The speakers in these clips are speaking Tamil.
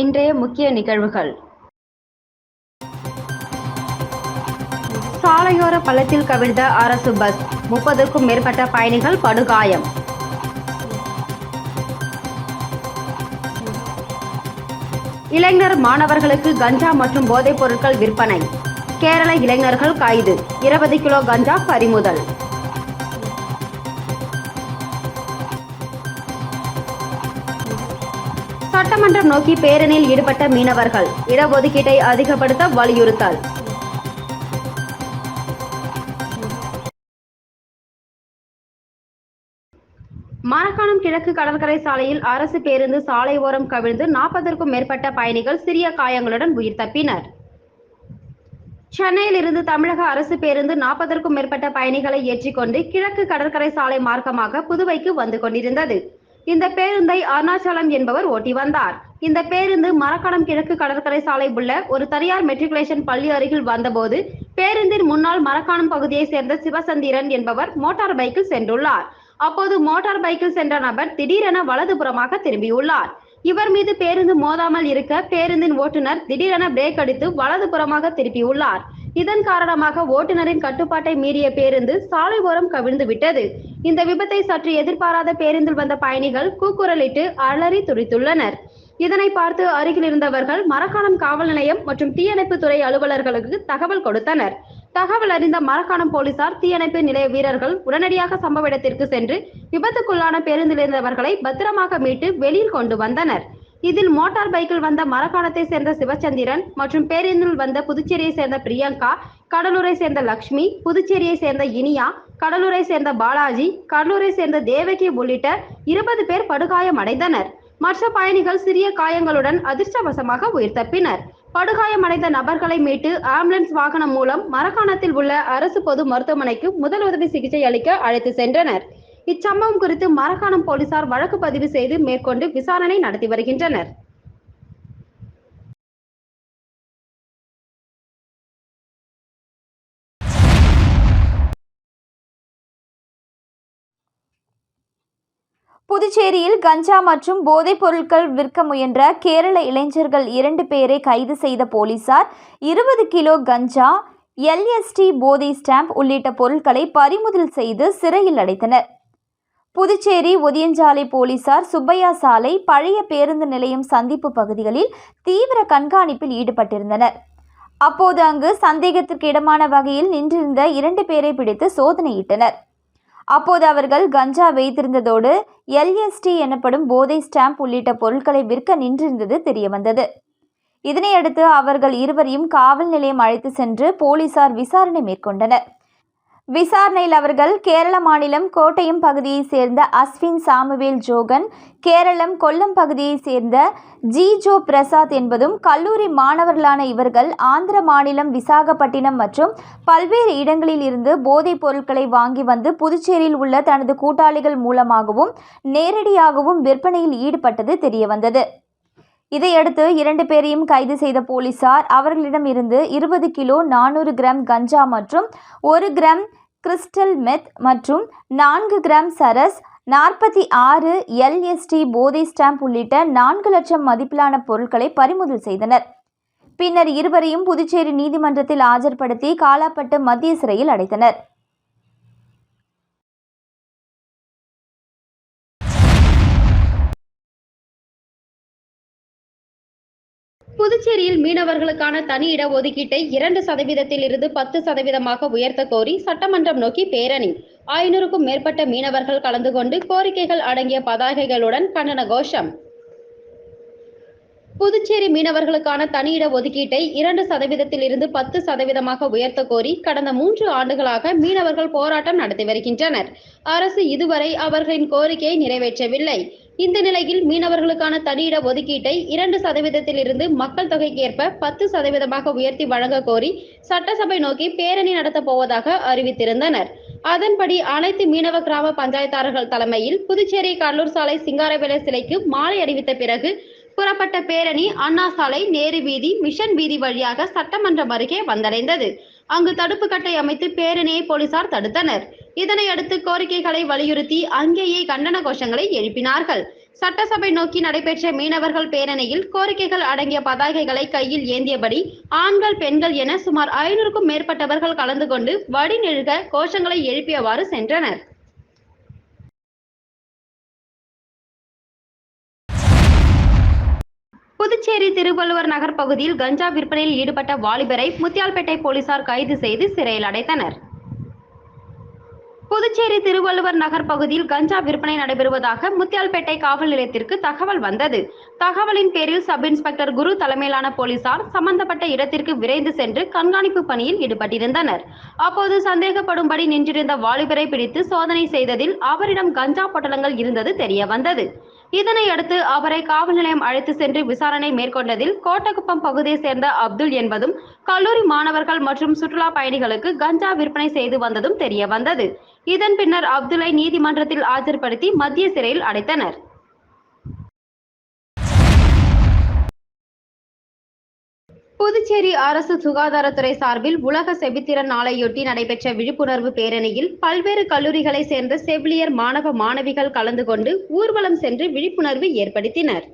இன்றைய முக்கிய நிகழ்வுகள். சாலையோர பள்ளத்தில் கவிழ்ந்த அரசு பஸ் முப்பதுக்கும் மேற்பட்ட பயணிகள் படுகாயம். இளைஞர் மாணவர்களுக்கு கஞ்சா மற்றும் போதைப் பொருட்கள் விற்பனை. கேரள இளைஞர்கள் கைது. இருபது கிலோ கஞ்சா பறிமுதல். சட்டமன்றம் நோக்கி பேரணியில் ஈடுபட்ட மீனவர்கள் இடஒதுக்கீட்டை அதிகப்படுத்த வலியுறுத்தல். மரக்காணம் கிழக்கு கடற்கரை சாலையில் அரசு பேருந்து சாலை ஓரம் கவிழ்ந்து நாற்பதற்கும் மேற்பட்ட பயணிகள் சிறிய காயங்களுடன் உயிர் தப்பினர். சென்னையில் இருந்து தமிழக அரசு பேருந்து நாற்பதற்கும் மேற்பட்ட பயணிகளை ஏற்றிக்கொண்டு கிழக்கு கடற்கரை சாலை மார்க்கமாக புதுவைக்கு வந்து கொண்டிருந்தது. இந்த பேருந்தை அருணாச்சலம் என்பவர் ஓட்டி வந்தார். இந்த பேருந்து மரக்கடம் கிழக்கு கடற்கரை சாலை உள்ள ஒரு தனியார் மெட்ரிகுலேஷன் பள்ளி அருகில் வந்தபோது பேருந்தின் முன்னால் மரக்காணம் பகுதியை சேர்ந்த சிவசந்திரன் என்பவர் மோட்டார் பைக்கில் சென்றுள்ளார். அப்போது மோட்டார் பைக்கில் சென்ற நபர் திடீரென வலதுபுறமாக திரும்பியுள்ளார். இவர் மீது பேருந்து மோதாமல் இருக்க பேருந்தின் ஓட்டுநர் திடீரென பிரேக் அடித்து வலதுபுறமாக திருப்பியுள்ளார். இதன் காரணமாக ஓட்டுநரின் கட்டுப்பாட்டை மீறிய பேருந்து சாலை ஓரம் கவிழ்ந்து விட்டது. இந்த விபத்தை சற்று எதிர்பாராத பேருந்தில் வந்த பயணிகள் கூக்குரலிட்டு அலறி துடித்துள்ளனர். இதனை பார்த்து அருகில் இருந்தவர்கள் மரக்காணம் காவல் நிலையம் மற்றும் தீயணைப்பு துறை அலுவலர்களுக்கு தகவல் கொடுத்தனர். தகவல் அறிந்த மரக்காணம் போலீசார் தீயணைப்பு நிலைய வீரர்கள் உடனடியாக சம்பவ இடத்திற்கு சென்று விபத்துக்குள்ளான பேருந்தில் இருந்தவர்களை பத்திரமாக மீட்டு வெளியில் கொண்டு வந்தனர். இதில் மோட்டார் பைக்கில் வந்த மரக்காலத்தை சேர்ந்த சிவச்சந்திரன் மற்றும் பேருந்தில் வந்த புதுச்சேரியை சேர்ந்த பிரியங்கா கடலூரை சேர்ந்த லக்ஷ்மி புதுச்சேரியை சேர்ந்த இனியா கடலூரை சேர்ந்த பாலாஜி கடலூரை சேர்ந்த தேவகி உள்ளிட்ட இருபது பேர் படுகாயம் அடைந்தனர். மற்ற பயணிகள் சிறிய காயங்களுடன் அதிர்ஷ்டவசமாக உயிர் தப்பினர். படுகாயமடைந்த நபர்களை மீட்டு ஆம்புலன்ஸ் வாகனம் மூலம் மரக்காணத்தில் உள்ள அரசு பொது மருத்துவமனைக்கு முதலுதவி சிகிச்சை அளிக்க அழைத்து சென்றனர். இச்சம்பவம் குறித்து மரக்காணம் போலீசார் வழக்கு பதிவு செய்து மேற்கொண்டு விசாரணை நடத்தி வருகின்றனர். புதுச்சேரியில் கஞ்சா மற்றும் போதைப் பொருட்கள் விற்க முயன்ற கேரள இளைஞர்கள் இரண்டு பேரை கைது செய்த போலீசார் இருபது கிலோ கஞ்சா எல்எஸ்டி போதை ஸ்டாம்ப் உள்ளிட்ட பொருட்களை பறிமுதல் செய்து சிறையில் அடைத்தனர். புதுச்சேரி ஒதியஞ்சாலை போலீசார் சுப்பையா சாலை பழைய பேருந்து நிலையம் சந்திப்பு பகுதிகளில் தீவிர கண்காணிப்பில் ஈடுபட்டிருந்தனர். அப்போது அங்கு சந்தேகத்திற்கு இடமான வகையில் நின்றிருந்த இரண்டு பேரை பிடித்து சோதனையிட்டனர். அப்போது அவர்கள் கஞ்சா வைத்திருந்ததோடு எல்எஸ்டி எனப்படும் போதை ஸ்டாம்ப் உள்ளிட்ட பொருட்களை விற்க நின்றிருந்தது தெரியவந்தது. இதனையடுத்து அவர்கள் இருவரையும் காவல் நிலையம் அழைத்து சென்று போலீசார் விசாரணை மேற்கொண்டனர். விசாரணையில் அவர்கள் கேரள மாநிலம் கோட்டயம் பகுதியைச் சேர்ந்த அஸ்வின் சாமுவேல் ஜோகன் கேரளம் கொல்லம் பகுதியைச் சேர்ந்த ஜிஜோ பிரசாத் என்பதும் கல்லூரி மாணவர்களான இவர்கள் ஆந்திர மாநிலம் விசாகப்பட்டினம் மற்றும் பல்வேறு இடங்களில் இருந்து போதைப் பொருட்களை வாங்கி வந்து புதுச்சேரியில் உள்ள தனது கூட்டாளிகள் மூலமாகவும் நேரடியாகவும் விற்பனையில் ஈடுபட்டது தெரியவந்தது. இதையடுத்து இரண்டு பேரையும் கைது செய்த போலீசார் அவர்களிடம் இருந்து இருபது கிலோ நானூறு கிராம் கஞ்சா மற்றும் ஒரு கிராம் கிறிஸ்டல் மெத் மற்றும் நான்கு கிராம் சரஸ் நாற்பத்தி ஆறு எல்எஸ்டி போதை ஸ்டாம்ப் உள்ளிட்ட நான்கு லட்சம் மதிப்பிலான பொருட்களை பறிமுதல் செய்தனர். பின்னர் இருவரையும் புதுச்சேரி நீதிமன்றத்தில் ஆஜர்படுத்தி காலாப்பட்டு மத்திய சிறையில் அடைத்தனர். புதுச்சேரியில் மீனவர்களுக்கான தனி இட ஒதுக்கீட்டை இரண்டு சதவீதத்தில் இருந்து பத்து சதவீதமாக உயர்த்த கோரி சட்டமன்றம் நோக்கி பேரணி. ஐநூறுக்கும் மேற்பட்ட மீனவர்கள் கலந்து கொண்டு கோரிக்கைகள் அடங்கிய பதாகைகளுடன் கண்டன கோஷம். புதுச்சேரி மீனவர்களுக்கான தனியிட ஒதுக்கீட்டை இரண்டு சதவீதத்தில் இருந்து பத்து சதவீதமாக உயர்த்த கோரி கடந்த மூன்று ஆண்டுகளாக மீனவர்கள் போராட்டம் நடத்தி வருகின்றனர். அரசு இதுவரை அவர்களின் கோரிக்கையை நிறைவேற்றவில்லை. இந்த நிலையில் மீனவர்களுக்கான தனியிட ஒதுக்கீட்டை இரண்டு சதவீதத்தில் இருந்து மக்கள் தொகைக்கு ஏற்ப பத்து சதவீதமாக உயர்த்தி வழங்க கோரி சட்டசபை நோக்கி பேரணி நடத்தப் போவதாக அறிவித்திருந்தனர். அதன்படி அனைத்து மீனவ கிராம பஞ்சாயத்தாரர்கள் தலைமையில் புதுச்சேரி கடலூர் சாலை சிங்காரவேலை சிலைக்கு மாலை அறிவித்த பிறகு புறப்பட்ட பேரணி அண்ணா சாலை நேரு வீதி மிஷன் வீதி வழியாக சட்டமன்றம் அருகே வந்தடைந்தது. அங்கு தடுப்பு கட்டை அமைத்து பேரணியை போலீசார் தடுத்தனர். இதனையடுத்து கோரிக்கைகளை வலியுறுத்தி அங்கேயே கண்டன கோஷங்களை எழுப்பினார்கள். சட்டசபை நோக்கி நடைபெற்ற மீனவர்கள் பேரணியில் கோரிக்கைகள் அடங்கிய பதாகைகளை கையில் ஏந்தியபடி ஆண்கள் பெண்கள் என சுமார் ஐநூறுக்கும் மேற்பட்டவர்கள் கலந்து கொண்டு வடிநெழுக கோஷங்களை எழுப்பியவாறு சென்றனர். புதுச்சேரி திருவள்ளுவர் நகர் பகுதியில் கஞ்சா விற்பனையில் ஈடுபட்ட வாலிபரை முத்தியால்பேட்டை போலீசார் கைது செய்து சிறையில் அடைத்தனர். புதுச்சேரி திருவள்ளுவர் நகர் பகுதியில் கஞ்சா விற்பனை நடைபெறுவதாக முத்தியால்பேட்டை காவல் நிலையத்திற்கு தகவல் வந்தது. தகவலின் பேரில் சப் இன்ஸ்பெக்டர் குரு தலைமையிலான போலீசார் சம்பந்தப்பட்ட இடத்திற்கு விரைந்து சென்று கண்காணிப்பு பணியில் ஈடுபட்டிருந்தனர். அப்போது சந்தேகப்படும்படி நின்றிருந்த வாலிபரை பிடித்து சோதனை செய்ததில் அவரிடம் கஞ்சா பொட்டலங்கள் இருந்தது தெரிய வந்தது. இதனை அடுத்து அவரை காவல் நிலையம் அழைத்து சென்று விசாரணை மேற்கொண்டதில் கோட்டக்குப்பம் பகுதியை சேர்ந்த அப்துல் என்பதும் கல்லூரி மாணவர்கள் மற்றும் சுற்றுலா பயணிகளுக்கு கஞ்சா விற்பனை செய்து வந்ததும் தெரிய வந்தது. இதன் பின்னர் அப்துல்லை நீதிமன்றத்தில் ஆஜர்படுத்தி மத்திய சிறையில் அடைத்தனர். புதுச்சேரி அரசு சுகாதாரத்துறை சார்பில் உலக செவித்திறன் நாளையொட்டி நடைபெற்ற விழிப்புணர்வு பேரணியில் பல்வேறு கல்லூரிகளை சேர்ந்த செவிலியர் மாணவ மாணவிகள் கலந்து கொண்டு ஊர்வலம் சென்று விழிப்புணர்வு ஏற்படுத்தினர்.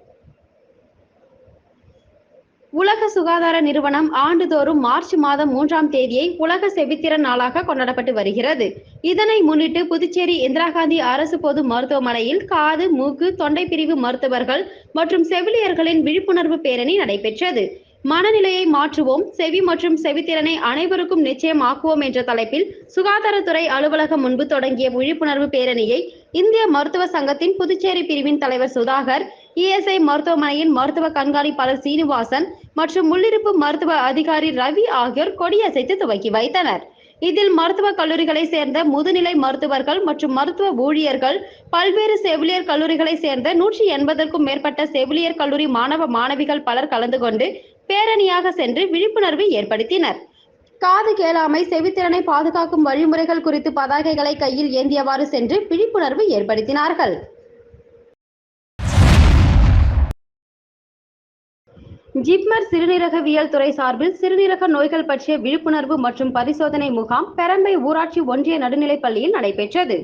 உலக சுகாதார நிறுவனம் ஆண்டுதோறும் மார்ச் மாதம் மூன்றாம் தேதியை உலக செவித்திறன் நாளாக கொண்டாடப்பட்டு வருகிறது. இதனை முன்னிட்டு புதுச்சேரி இந்திரா காந்தி அரசு பொது மருத்துவமனையில் காது மூக்கு தொண்டை பிரிவு மருத்துவர்கள் மற்றும் செவிலியர்களின் விழிப்புணர்வு பேரணி நடைபெற்றது. மனநிலையை மாற்றுவோம். செவி மற்றும் செவித்திறனை அனைவருக்கும் நிச்சயமாக்குவோம் என்ற தலைப்பில் சுகாதாரத்துறை அலுவலகம் முன்பு தொடங்கிய விழிப்புணர்வு பேரணியை இந்திய மருத்துவ சங்கத்தின் புதுச்சேரி பிரிவின் தலைவர் சுதாகர் இஎஸ்ஐ மருத்துவமனையின் மருத்துவ கண்காணிப்பாளர் சீனிவாசன் மற்றும் முள்ளிருப்பு மருத்துவ அதிகாரி ரவி ஆகியோர் கொடியசைத்து துவக்கி வைத்தனர். இதில் மருத்துவக் கல்லூரிகளை சேர்ந்த முதுநிலை மருத்துவர்கள் மற்றும் மருத்துவ ஊழியர்கள் பல்வேறு செவிலியர் கல்லூரிகளை சேர்ந்த நூற்றி எண்பதற்கும் மேற்பட்ட செவிலியர் கல்லூரி மாணவ மாணவிகள் பலர் கலந்து கொண்டு பேரணியாக சென்று விழிப்புணர்வு ஏற்படுத்தினர். காது கேளாமை செவித்திறனை பாதுகாக்கும் வழிமுறைகள் குறித்து பதாகைகளை கையில் ஏந்தியவாறு சென்று விழிப்புணர்வு ஏற்படுத்தினார்கள். ஜிப்மர் சிறுநீரகவியல் துறை சார்பில் சிறுநீரக நோய்கள் பற்றிய விழிப்புணர்வு மற்றும் பரிசோதனை முகாம் பெரம்பை ஊராட்சி ஒன்றிய நடுநிலைப் பள்ளியில் நடைபெற்றது.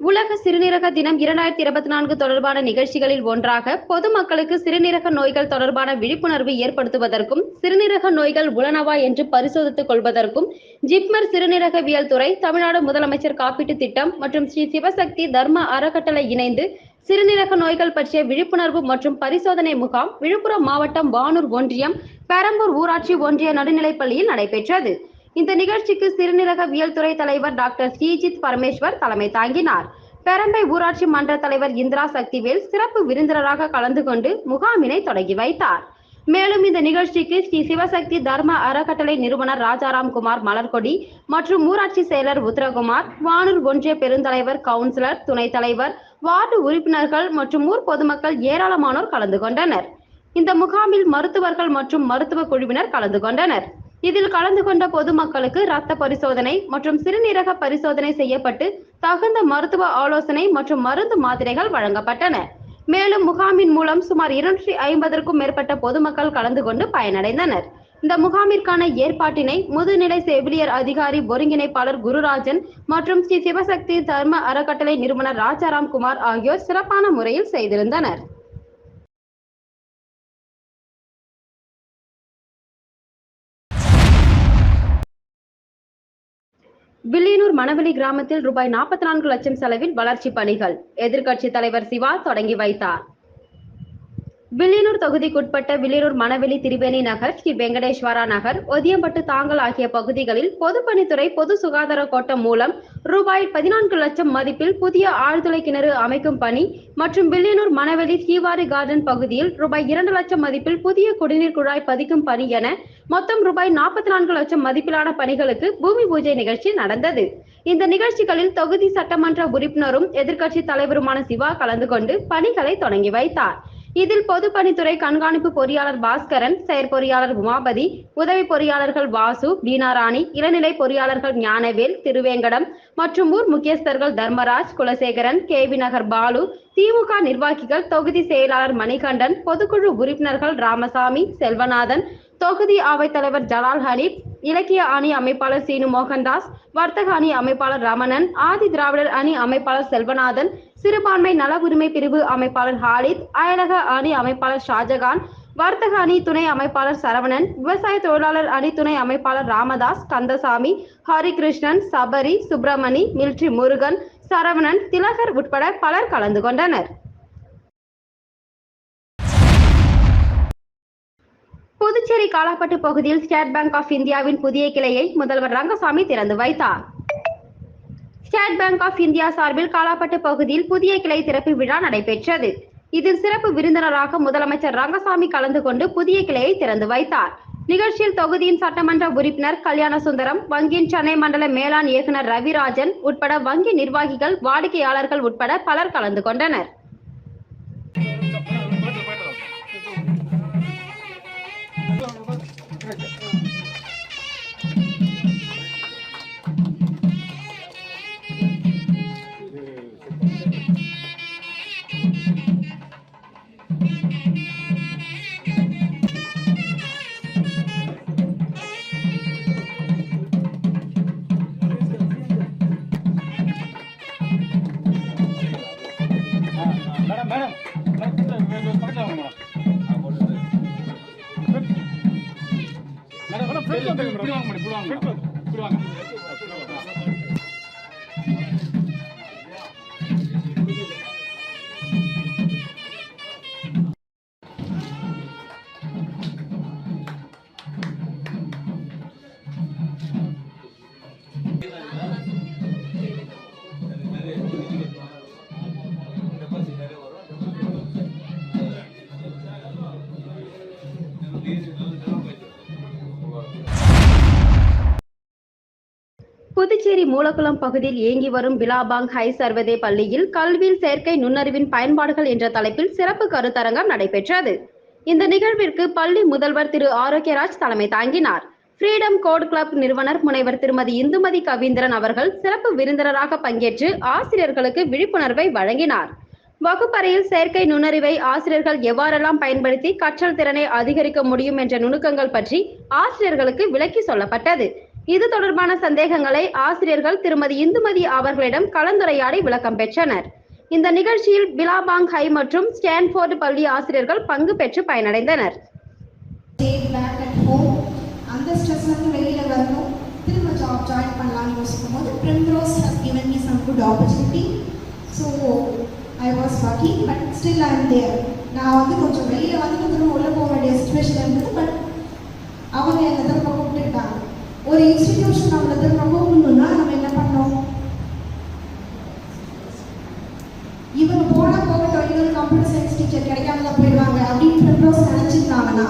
உலக சிறுநீரக தினம் இரண்டாயிரத்தி இருபத்தி நான்கு தொடர்பான நிகழ்ச்சிகளில் ஒன்றாக பொதுமக்களுக்கு சிறுநீரக நோய்கள் தொடர்பான விழிப்புணர்வு ஏற்படுத்துவதற்கும் சிறுநீரக நோய்கள் உளனவா என்று பரிசோதித்துக் கொள்வதற்கும் ஜிப்மர் சிறுநீரகவியல் துறை தமிழ்நாடு முதலமைச்சர் காப்பீட்டுத் திட்டம் மற்றும் ஸ்ரீ சிவசக்தி தர்ம அறக்கட்டளை இணைந்து சிறுநீரக நோய்கள் பற்றிய விழிப்புணர்வு மற்றும் பரிசோதனை முகாம் விழுப்புரம் மாவட்டம் வானூர் ஒன்றியம் பெரம்பூர் ஊராட்சி ஒன்றிய நடுநிலைப்பள்ளியில் நடைபெற்றது. இந்த நிகழ்ச்சிக்கு சிறுநீரகவியல் துறை தலைவர் டாக்டர் ஸ்ரீஜித் பரமேஸ்வர் தலைமை தாங்கினார். பெரம்பை ஊராட்சி மன்ற தலைவர் இந்திரா சக்திவேல் சிறப்பு விருந்தினராக கலந்து கொண்டு முகாமினை தொடங்கி வைத்தார். மேலும் இந்த நிகழ்ச்சிக்கு ஸ்ரீ சிவசக்தி தர்ம அறக்கட்டளை நிறுவனர் ராஜாராம் குமார் மலர்கொடி மற்றும் ஊராட்சி செயலர் உத்தரகுமார் வானூர் ஒன்றிய பெருந்தலைவர் கவுன்சிலர் துணைத் தலைவர் வார்டு உறுப்பினர்கள் மற்றும் ஊர் பொதுமக்கள் ஏராளமானோர் கலந்து கொண்டனர். இந்த முகாமில் மருத்துவர்கள் மற்றும் மருத்துவ குழுவினர் கலந்து கொண்டனர். இதில் கலந்து கொண்ட பொதுமக்களுக்கு இரத்த பரிசோதனை மற்றும் சிறுநீரக பரிசோதனை செய்யப்பட்டு தகுந்த மருத்துவ ஆலோசனை மற்றும் மருந்து மாத்திரைகள் வழங்கப்பட்டன. மேலும் முகாமின் மூலம் சுமார் இருநூற்றி ஐம்பதற்கும் மேற்பட்ட பொதுமக்கள் கலந்து கொண்டு பயனடைந்தனர். இந்த முகாமிற்கான ஏற்பாட்டினை முதுநிலை செவிலியர் அதிகாரி ஒருங்கிணைப்பாளர் குருராஜன் மற்றும் ஸ்ரீ சிவசக்தி தர்ம அறக்கட்டளை நிறுவனர் ராஜாராம் குமார் ஆகியோர் சிறப்பான முறையில் செய்திருந்தனர். வில்லியனூர் மணவெளி கிராமத்தில் ரூபாய் நாற்பத்தி நான்கு லட்சம் செலவில் வளர்ச்சி பணிகள். எதிர்க்கட்சி தலைவர் சிவா தொடங்கி வைத்தார். வில்லியனூர் தொகுதிக்குட்பட்ட வில்லியனூர் மணவெளி திரிவேணி நகர் ஸ்ரீ வெங்கடேஸ்வரா நகர் ஒதியம்பட்டு தாங்கல் ஆகிய பகுதிகளில் பொதுப்பணித்துறை பொது சுகாதார கோட்டம் மூலம் ரூபாய் பதினான்கு லட்சம் மதிப்பில் புதிய ஆழ்துளை கிணறு அமைக்கும் பணி மற்றும் வில்லியனூர் மணவெளி ஸ்ரீவாரி கார்டன் பகுதியில் ரூபாய் இரண்டு லட்சம் மதிப்பில் புதிய குடிநீர் குழாய் பதிக்கும் பணி என மொத்தம் ரூபாய் நாற்பத்தி நான்கு லட்சம் மதிப்பிலான பணிகளுக்கு பூமி பூஜை நிகழ்ச்சி நடந்தது. இந்த நிகழ்ச்சிகளில் தொகுதி சட்டமன்ற உறுப்பினரும் எதிர்க்கட்சி தலைவருமான சிவா கலந்து கொண்டு பணிகளை தொடங்கி வைத்தார். இதில் பொதுப்பணித்துறை கண்காணிப்பு பொறியாளர் பாஸ்கரன் செயற்பொறியாளர் உமாபதி உதவி பொறியாளர்கள் வாசு வீணாராணி இளநிலை பொறியாளர்கள் ஞானவேல் திருவேங்கடம் மற்றும் ஊர் முக்கியஸ்தர்கள் தர்மராஜ் குலசேகரன் கேவி நகர் பாலு திமுக நிர்வாகிகள் தொகுதி செயலாளர் மணிகண்டன் பொதுக்குழு உறுப்பினர்கள் ராமசாமி செல்வநாதன் தொகுதி அவைத்தலைவர் ஜலால் ஹனீப் இலக்கிய அணி அமைப்பாளர் சீனு மோகன்தாஸ் வர்த்தக அணி அமைப்பாளர் ரமணன் ஆதி திராவிடர் அணி அமைப்பாளர் செல்வநாதன் சிறுபான்மை நல உரிமை பிரிவு அமைப்பாளர் ஹாலித் அயலக அணி அமைப்பாளர் ஷாஜகான் வர்த்தக அணி துணை அமைப்பாளர் சரவணன் விவசாய தொழிலாளர் அணி துணை அமைப்பாளர் ராமதாஸ் கந்தசாமி ஹரிகிருஷ்ணன் சபரி சுப்பிரமணி மில்ட்ரி முருகன் சரவணன் திலகர் உட்பட பலர் கலந்து கொண்டனர். புதுச்சேரி காலாப்பட்டு பகுதியில் ஸ்டேட் பேங்க் ஆஃப் இந்தியாவின் புதிய கிளையை முதல்வர் ரங்கசாமி திறந்து வைத்தார். ஸ்டேட் பேங்க் ஆஃப் இந்தியா சார்பில் காலாப்பட்டு பகுதியில் புதிய கிளை திறப்பு விழா நடைபெற்றது. இதில் சிறப்பு விருந்தினராக முதலமைச்சர் ரங்கசாமி கலந்து கொண்டு புதிய கிளையை திறந்து வைத்தார். நிகழ்ச்சியில் தொகுதியின் சட்டமன்ற உறுப்பினர் கல்யாண சுந்தரம் வங்கியின் சென்னை மண்டல மேலாண் இயக்குனர் ரவிராஜன் உட்பட வங்கி நிர்வாகிகள் வாடிக்கையாளர்கள் உட்பட பலர் கலந்து கொண்டனர். இப்படி வாங்க மேடம் இப்படி வாங்க இப்படி வாங்க புதுச்சேரி மூலக்குளம் பகுதியில் இயங்கி வரும் பிலாபாங் ஹை சர்வதே பள்ளியில் கல்வியில் செயற்கை நுண்ணறிவின் பயன்பாடுகள் என்ற தலைப்பில் சிறப்பு கருத்தரங்கம் நடைபெற்றது. இந்த நிகழ்விற்கு பள்ளி முதல்வர் திரு ஆரோக்கியராஜ் தலைமை தாங்கினார். ஃப்ரீடம் கோட் கிளப் நிறுவனர் முனைவர் திருமதி இந்துமதி கவீந்திரன் அவர்கள் சிறப்பு விருந்தினராக பங்கேற்று ஆசிரியர்களுக்கு விழிப்புணர்வை வழங்கினார். வகுப்பறையில் செயற்கை நுண்ணறிவை ஆசிரியர்கள் எவ்வாறெல்லாம் பயன்படுத்தி கற்றல் திறனை அதிகரிக்க முடியும் என்ற நுணுக்கங்கள் பற்றி ஆசிரியர்களுக்கு விளக்கி சொல்லப்பட்டது. இது தொடர்பான சந்தேகங்களை ஆசிரியர்கள் திருமதி இந்துமதி அவர்களிடம் கலந்துரையாடி விளக்கம் பெற்றனர். இந்த நிகழ்ச்சியில் பிலாபாங் ஹை மற்றும் ஸ்டான்ஃபோர்டு பள்ளி ஆசிரியர்கள் பங்கு பெற்று பயனடைந்தனர். அந்த வரணும். திரும்ப ஜாப் ஜாயின் பண்ணலாம்னு யோசிக்கும் போது has so I was but still I am there நான் வந்து கொஞ்சம் போக வேண்டிய சுச்சுவேஷன் இருந்தது பட் அவங்க என்னை திரும்ப கூப்பிட்டுட்டாங்க. ஒரு இன்ஸ்டிடியூஷன் நம்மளுக்கு திரும்ப கூப்பிடணும்னா நம்ம என்ன பண்ணோம் இவங்க போனா போகட்டும் இன்னொரு கம்ப்யூட்டர் சயின்ஸ் டீச்சர் கிடைக்காம தான் போயிடுவாங்க அப்படின்னு பிரிம்ரோஸ் நினைச்சிருந்தாங்கன்னா.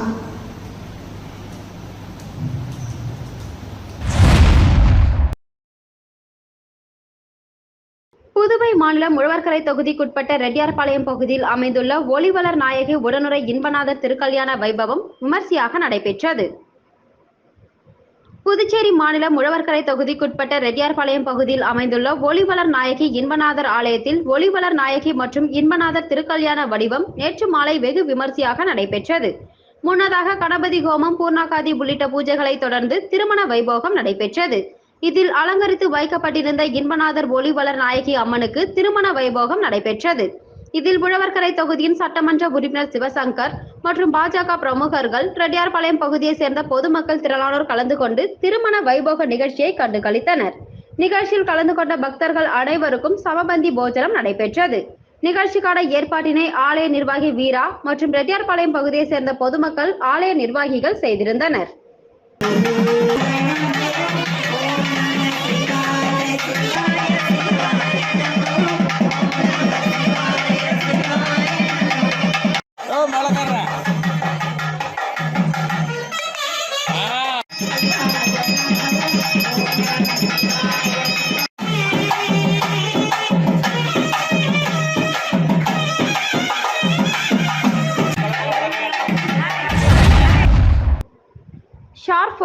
புதுவை மாநிலம் உழவர்கரை தொகுதிக்குட்பட்ட ரெட்டியார்பாளையம் பகுதியில் அமைந்துள்ள ஒளிவளர் நாயகி உடனுரை இன்பநாதர் திருக்கல்யாண வைபவம் விமர்சையாக நடைபெற்றது. புதுச்சேரி மாநிலம் உழவர்கரை தொகுதிக்குட்பட்ட ரெட்டியார்பாளையம் பகுதியில் அமைந்துள்ள ஒளிவளர் நாயகி இன்பநாதர் ஆலயத்தில் ஒளிவளர் நாயகி மற்றும் இன்பநாதர் திருக்கல்யாண வடிவம் நேற்று மாலை வெகு விமர்சையாக நடைபெற்றது. முன்னதாக கணபதி ஹோமம் பூர்ணாகாதி உள்ளிட்ட பூஜைகளை தொடர்ந்து திருமண வைபோகம் நடைபெற்றது. இதில் அலங்கரித்து வைக்கப்பட்டிருந்த இன்பநாதர் ஒளிவளர் நாயகி அம்மனுக்கு திருமண வைபோகம் நடைபெற்றது. இதில் உழவர்கரை தொகுதியின் சட்டமன்ற உறுப்பினர் சிவசங்கர் மற்றும் பாஜக பிரமுகர்கள் ரெட்டியார்பாளையம் பகுதியை சேர்ந்த பொதுமக்கள் திரளானோர் கலந்து கொண்டு திருமண வைபோக நிகழ்ச்சியை கண்டுகளித்தனர். நிகழ்ச்சியில் கலந்து கொண்ட பக்தர்கள் அனைவருக்கும் சமபந்தி போஜனம் நடைபெற்றது. நிகழ்ச்சிக்கான ஏற்பாட்டினை ஆலய நிர்வாகி வீரா மற்றும் ரெட்டியார்பாளையம் பகுதியை சேர்ந்த பொதுமக்கள் ஆலய நிர்வாகிகள் செய்திருந்தனர்.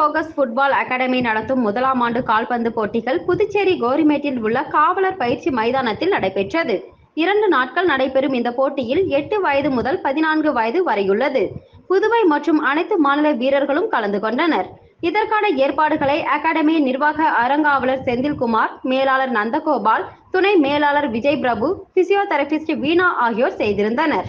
போகஸ் ஃபுட்பால் அகாடமி நடத்தும் முதலாம் ஆண்டு கால்பந்து போட்டிகள் புதுச்சேரி கோரிமேட்டில் உள்ள காவலர் பயிற்சி மைதானத்தில் நடைபெற்றது. இரண்டு நாட்கள் நடைபெறும் இந்த போட்டியில் எட்டு வயது முதல் பதினான்கு வயது வரையுள்ளது. புதுவை மற்றும் அனைத்து மாநில வீரர்களும் கலந்து கொண்டனர். இதற்கான ஏற்பாடுகளை அகாடமி நிர்வாக அறங்காவலர் செந்தில்குமார் மேலாளர் நந்தகோபால் துணை மேலாளர் விஜய் பிரபு பிசியோதெரபிஸ்ட் வீணா ஆகியோர் செய்திருந்தனர்.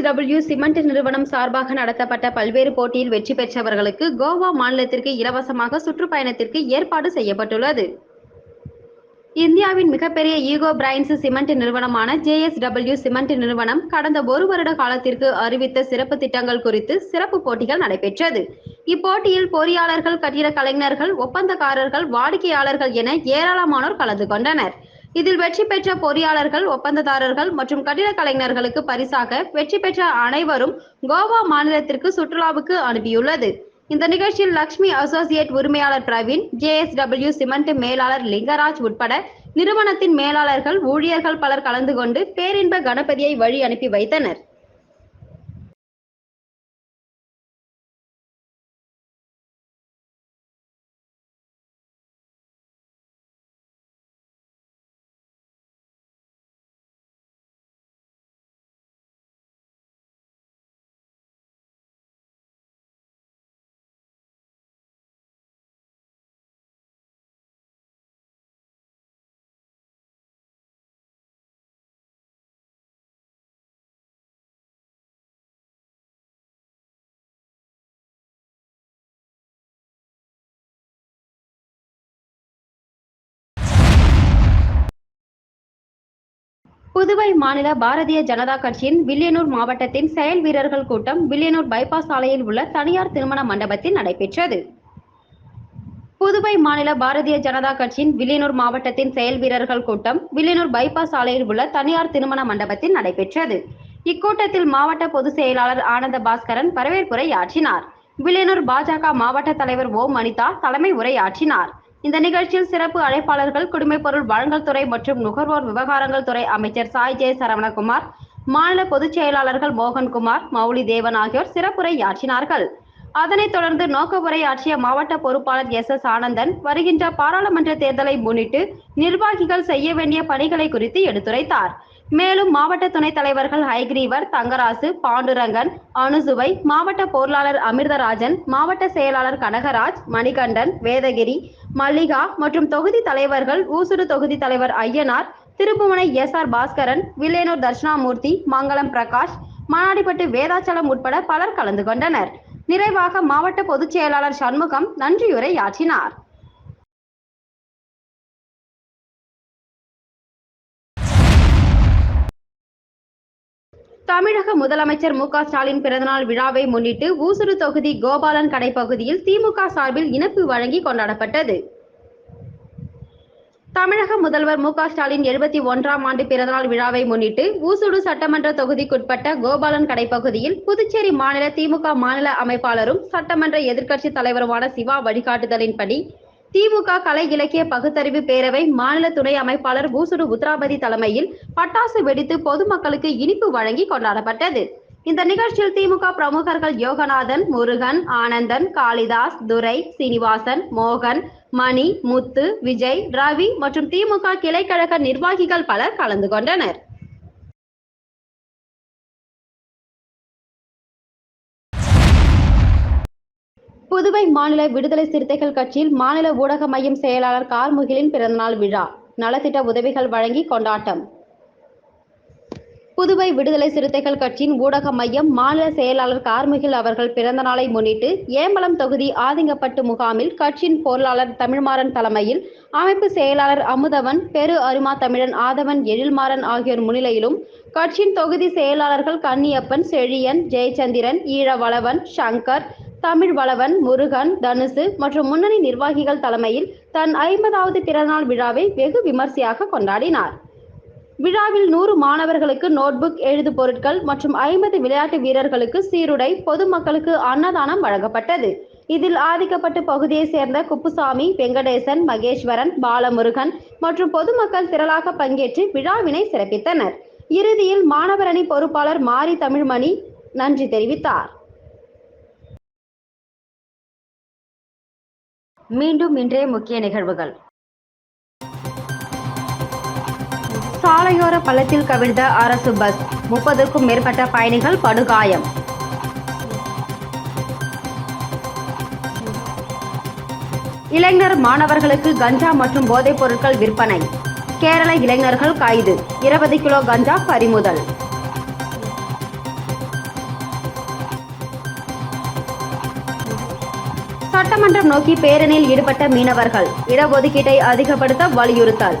ஜேஎஸ்டபிள்யூ சிமெண்ட் நிறுவனம் சார்பாக நடத்தப்பட்ட பல்வேறு போட்டியில் வெற்றி பெற்றவர்களுக்கு கோவா மாநிலத்திற்கு இலவசமாக சுற்றுப்பயணத்திற்கு ஏற்பாடு செய்யப்பட்டுள்ளது. இந்தியாவின் மிகப்பெரிய ஈகோ பிரைன்ஸ் சிமெண்ட் நிறுவனமான ஜேஎஸ்டபிள்யூ சிமெண்ட் நிறுவனம் கடந்த ஒரு வருட காலத்திற்கு அறிவித்த சிறப்பு திட்டங்கள் குறித்து சிறப்பு போட்டிகள் நடைபெற்றது. இப்போட்டியில் பொறியாளர்கள் கட்டிட கலைஞர்கள் ஒப்பந்தக்காரர்கள் வாடிக்கையாளர்கள் என ஏராளமானோர் கலந்து கொண்டனர். இதில் வெற்றி பெற்ற பொறியாளர்கள் ஒப்பந்ததாரர்கள் மற்றும் கட்டிட கலைஞர்களுக்கு பரிசாக வெற்றி பெற்ற அனைவரும் கோவா மாநிலத்திற்கு சுற்றுலாவுக்கு அனுப்பியுள்ளது. இந்த நிகழ்ச்சியில் லக்ஷ்மி அசோசியேட் உரிமையாளர் பிரவீன் ஜேஎஸ்டபிள்யூ சிமெண்ட் மேலாளர் லிங்கராஜ் உட்பட நிறுவனத்தின் மேலாளர்கள் ஊழியர்கள் பலர் கலந்து கொண்டு பேரின்ப கணபதியை வழி அனுப்பி வைத்தனர். புதுவை மாநில பாரதிய ஜனதா கட்சியின் வில்லியனூர் மாவட்டத்தின் செயல் வீரர்கள் கூட்டம் வில்லியனூர் பைபாஸ் சாலையில் உள்ள தனியார் திருமண மண்டபத்தில் நடைபெற்றது. புதுவை மாநில பாரதிய ஜனதா கட்சியின் வில்லியனூர் மாவட்டத்தின் செயல் வீரர்கள் கூட்டம் வில்லியனூர் பைபாஸ் சாலையில் உள்ள தனியார் திருமண மண்டபத்தில் நடைபெற்றது. இக்கூட்டத்தில் மாவட்ட பொதுச் செயலாளர் ஆனந்த பாஸ்கரன் வரவேற்புரை ஆற்றினார். வில்லியனூர் பாஜக மாவட்ட தலைவர் ஓ மணிதா தலைமை உரையாற்றினார். இந்த நிகழ்ச்சியில் சிறப்பு அழைப்பாளர்கள் குடிமைப்பொருள் வழங்கல் துறை மற்றும் நுகர்வோர் விவகாரங்கள் துறை அமைச்சர் சாய் ஜெய சரவணகுமார் மாநில பொதுச் செயலாளர்கள் மோகன்குமார் மௌலி தேவன் ஆகியோர் சிறப்புரை ஆற்றினார்கள் அதனைத் தொடர்ந்து நோக்கவுரை ஆற்றிய மாவட்ட பொறுப்பாளர் எஸ் எஸ் ஆனந்தன் வருகின்ற பாராளுமன்ற தேர்தலை முன்னிட்டு நிர்வாகிகள் செய்ய வேண்டிய பணிகளை குறித்து எடுத்துரைத்தார். மேலும் மாவட்ட துணைத் தலைவர்கள் ஹைகிரீவர் தங்கராசு பாண்டுரங்கன் அனுசுவை மாவட்ட பொருளாளர் அமிர்தராஜன் மாவட்ட செயலாளர் கனகராஜ் மணிகண்டன் வேதகிரி மல்லிகா மற்றும் தொகுதி தலைவர்கள் ஊசுடு தொகுதி தலைவர் ஐயனார் திருப்புவனை எஸ் ஆர் பாஸ்கரன் வில்லேனூர் தர்ஷனாமூர்த்தி மங்களம் பிரகாஷ் மணாடிப்பட்டு வேதாச்சலம் உட்பட பலர் கலந்து கொண்டனர். நிறைவாக மாவட்ட பொதுச் செயலாளர் சண்முகம் நன்றியுரை ஆற்றினார் தமிழக முதலமைச்சர் மு க ஸ்டாலின் பிறந்தநாள் விழாவை முன்னிட்டு ஊசுடு தொகுதி கோபாலன் கடை பகுதியில் திமுக சார்பில் இனிப்பு வழங்கி கொண்டாடப்பட்டது. தமிழக முதல்வர் மு க ஸ்டாலின் எழுபத்தி ஒன்றாம் ஆண்டு பிறந்தநாள் விழாவை முன்னிட்டு ஊசுடு சட்டமன்ற தொகுதிக்குட்பட்ட கோபாலன் கடை பகுதியில் புதுச்சேரி மாநில திமுக மாநில அமைப்பாளரும் சட்டமன்ற எதிர்க்கட்சி தலைவருமான சிவா வழிகாட்டுதலின்படி திமுக கலை இலக்கிய பகுத்தறிவு பேரவை மாநில துணை அமைப்பாளர் பூசுடு உத்ராபதி தலைமையில் பட்டாசு வெடித்து பொதுமக்களுக்கு இனிப்பு வழங்கி கொண்டாடப்பட்டது. இந்த நிகழ்ச்சியில் திமுக பிரமுகர்கள் யோகநாதன் முருகன் ஆனந்தன் காளிதாஸ் துரை சீனிவாசன் மோகன் மணி முத்து விஜய் ரவி மற்றும் திமுக கிளைக்கழக நிர்வாகிகள் பலர் கலந்து கொண்டனர். புதுவை மாநில விடுதலை சிறுத்தைகள் கட்சியில் மாநில ஊடக மையம் செயலாளர் கார்முகிலின் பிறந்தநாள் விழா. நலத்திட்ட உதவிகள் வழங்கி கொண்டாட்டம். புதுவை விடுதலை சிறுத்தைகள் கட்சியின் ஊடக மையம் மாநில செயலாளர் கார்முகில் அவர்கள் பிறந்த நாளை முன்னிட்டு ஏம்பலம் தொகுதி ஆதிங்கப்பட்டு முகாமில் கட்சியின் பொருளாளர் தமிழ்மாறன் தலைமையில் அமைப்பு செயலாளர் அமுதவன் பெரு அருமா தமிழன் ஆதவன் எழில்மாறன் ஆகியோர் முன்னிலையிலும் கட்சியின் தொகுதி செயலாளர்கள் கன்னியப்பன் செழியன் ஜெயச்சந்திரன் ஈழவளவன் சங்கர் தமிழ் வளவன் முருகன் தனுசு மற்றும் முன்னணி நிர்வாகிகள் தலைமையில் தன் ஐம்பதாவது பிறந்தநாள் விழாவை வெகு விமர்சையாக கொண்டாடினார். விழாவில் நூறு மாணவர்களுக்கு நோட்புக் எழுது பொருட்கள் மற்றும் ஐம்பது விளையாட்டு வீரர்களுக்கு சீருடை பொதுமக்களுக்கு அன்னதானம் வழங்கப்பட்டது. இதில் ஆதிக்கப்பட்டு பகுதியைச் சேர்ந்த குப்புசாமி வெங்கடேசன் மகேஸ்வரன் பாலமுருகன் மற்றும் பொதுமக்கள் திரளாக பங்கேற்று விழாவினை சிறப்பித்தனர். இறுதியில் மாணவரணி பொறுப்பாளர் மாரி தமிழ்மணி நன்றி தெரிவித்தார். மீண்டும் இன்றைய முக்கிய நிகழ்வுகள். சாலையோர பள்ளத்தில் கவிழ்ந்த அரசு பஸ். முப்பதுக்கும் மேற்பட்ட பயணிகள் படுகாயம். இளைஞர் மாணவர்களுக்கு கஞ்சா மற்றும் போதைப் பொருட்கள் விற்பனை. கேரள இளைஞர்கள் கைது. இருபது கிலோ கஞ்சா பறிமுதல். சட்டமன்றம் நோக்கி பேரணியில் ஈடுபட்ட மீனவர்கள். இடஒதுக்கீட்டை அதிகப்படுத்த வலியுறுத்தல்.